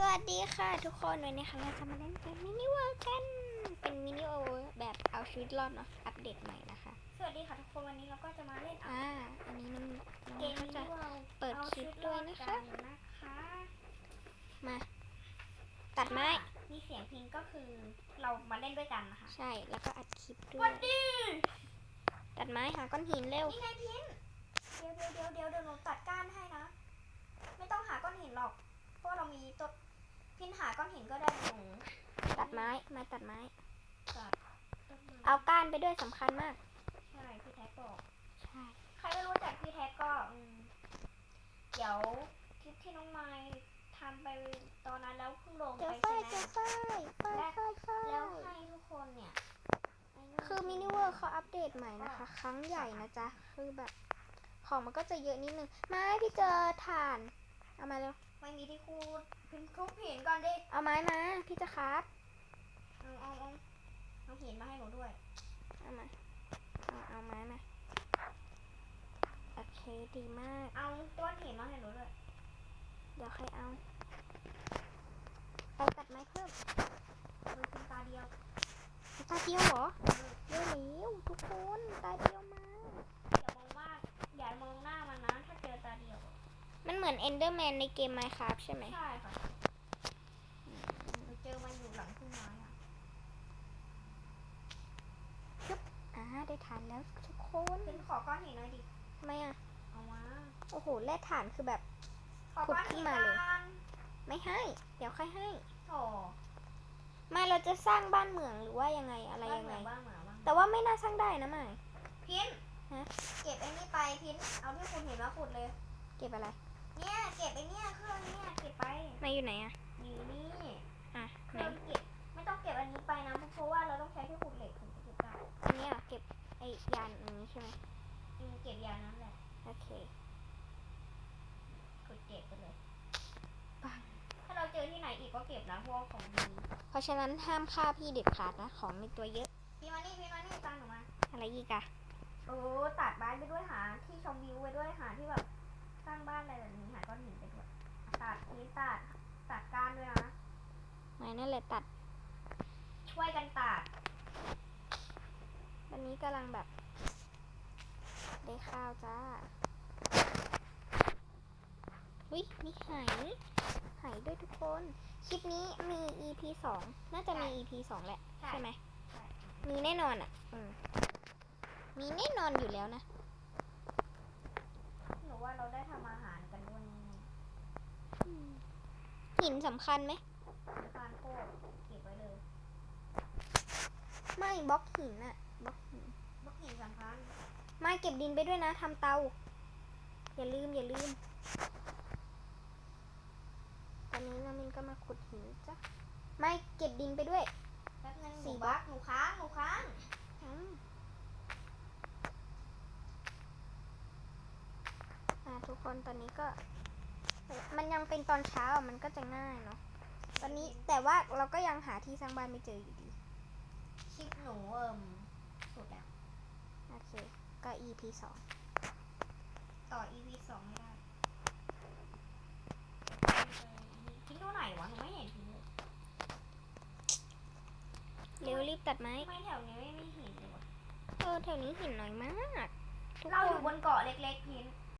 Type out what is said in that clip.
สวัสดีค่ะทุกคนวันนี้ค่ะเราจะมาเล่นเกมมินิเวิร์กัน เป็นมินิเวิร์แบบเอาชีวิตรอดเนาะอัปเดตใหม่นะคะ สวัสดีค่ะทุกคนวันนี้เราก็จะมาเล่นอ่าอันนี้มันเกมันมก็จะที่เราเปิดคลิปด้วยนะคะเอาชีวิตรอดกันนะคะมา ตัดไม้มีเสียงพิงก็คือเรามาเล่นด้วยกันนะคะ ใช่แล้วก็อัดคลิปด้ววัยนดีตัดไม้หาก้อนหินเร็วนี่ไงพินเดี๋ยวเดี๋ยวเดี๋ยวเดี๋ยวเดี๋ยวหนูตัดก้านให้นะ ไม่ต้องหาก้อนหินหรอกเพราะเรามีต้น พินหาก้อนหินก็ได้หนูตัดไม้ไม้ตัดไม้ ตัดต้นไม้เอาก้านไปด้วยสำคัญมาก ใช่พี่แท็กบอก ใช่ ใครไม่รู้จักพี่แท็กก็อืมเดี๋ยวคลิปที่น้องไม้ทำไปตอนนั้นแล้วเพิ่งลงเจอไปไฟใช่ไหม เจอไฟไฟไฟไฟแล้วให้ทุกคนเนี่ยไอ้นั่นคือมินิเวิร์เขาอัปเดตใหม่นะคะ ครั้งใหญ่นะจ๊ะ คือแบบ ของมันก็จะเยอะนิดนึง ไม้พี่เจอถ่าน เอามาเร็ว ไม่มีที่คูดพิมพ์ทุบหินก่อนดิเอาไม้มา พี่จะครับเอาเอาเอาเอาหินมาให้หนูด้วย เอามาเอาเอาไม้มา โอเคดีมาก เอาต้นหินมาให้หนูด้วย เดี๋ยวใครเอาไปตัดไม้เพิ่มเออเป็นตาเดียวตาเดียวเหรอเร็ว อนเอนเดอร์แมนในเกม Minecraft ใช่ไหม ใช่ค่ะหนูเจอมันอยู่หลังต้นไม้อะอ่าได้ฐานแล้วทุกคนพิมพ์ขอก้อนหินหน่อยดิ ทำไมอะ เอามาโอ้โหแร่ฐานคือแบบ ขอก้อนหินขุดขึ้นมาเลยก่อนไม่ให้ เดี๋ยวค่อยให้โถ่ไม่เราจะสร้างบ้านเหมืองหรือว่ายังไงอะไรบ้านยังเหมืไงอนบ้านเหมือนบ้านแต่ว่าไม่น่าสร้างได้นะไม่ พินฮะ เก็บไอ้นี่ไปพิน เอาที่คุณเห็นแล้วขุดเลย เก็บอะไร เนี่ยเก็บไอ้เนี่ยเครื่องเนี่ยเก็บไปไม่อยู่ไหนอะอยู่นี่อะเคไหนรื่องเก็บไม่ต้องเก็บอันนี้ไปนะเพราะว่าเราต้องใช้ที่ขุดเหล็กถึงจะเก็บได้อันนี้เหรอเก็บไอ้ยานอันนี้ใช่ไหมอืมเก็บยานั้นแหละโอเคขุดเก็บไปเลยปังถ้าเราเจอที่ไหนอีกก็เก็บนะเพราะว่าของดีเพราะฉะนั้นห้ามฆ่าพี่เด็ดขาดนะของในตัวเยอะพี่มานี่พี่มานี่ตามหนูมาอะไรอีกอะโอ้ตัดบ้านไปด้วยหาที่ชมวิวไปด้วยหาที่แบบสร้างบ้านอะไรแบบนี้หาก้อนหินไปด้วย ตัดนี้ตัด ตัดก้านด้วยนะ ไม่นั่นแหละตัด ช่วยกันตัดวันนี้กำลังแบบ ได้ข้าวจ้าวิมีไหายหายด้วยทุกคน คลิปนี้มี EP สอง น่าจะมี EP สองแหละ ใช่ไหมใช่มีแน่นอนอะอืมมีแน่นอนอยู่แล้วนะ หนูว่าเราได้ทำอาหารกันด้วยแน่ หินสำคัญไหมๆการโคตรเก็บไว้เลย ไม่บล็อกหินอะบล็อกหินพวกหินสำคัญไม่เก็บดินไปด้วยนะทำเตา อย่าลืมอย่าลืม ตอนนี้นามินก็มาขุดหินจ้ะไม่เก็บดินไปด้วยแป๊บนึงหสี่นูบล็บัอกกหนูค้างหนูค้างอืมอ่าทุกคนตอนนี้ก็ มันยังเป็นตอนเช้าอะมันก็จะง่ายเนาะตอนนี้แต่ว่าเราก็ยังหาที่สร้างบ้านไม่เจออยู่ดี คลิปหนูเอิ่มสุดแล้ว โอเค ก็ EP สองต่อ EP สองไม่ได้ทิ้งตัวไหนวะหนูไม่เห็นทิ้งเลยเร็วรีบตัดไม้ทำไมแถวนี้ไม่มีหินเลยวะเออแถวนี้หินน้อยมากทุกเราคอยู่นบนเกาะเล็กๆพิน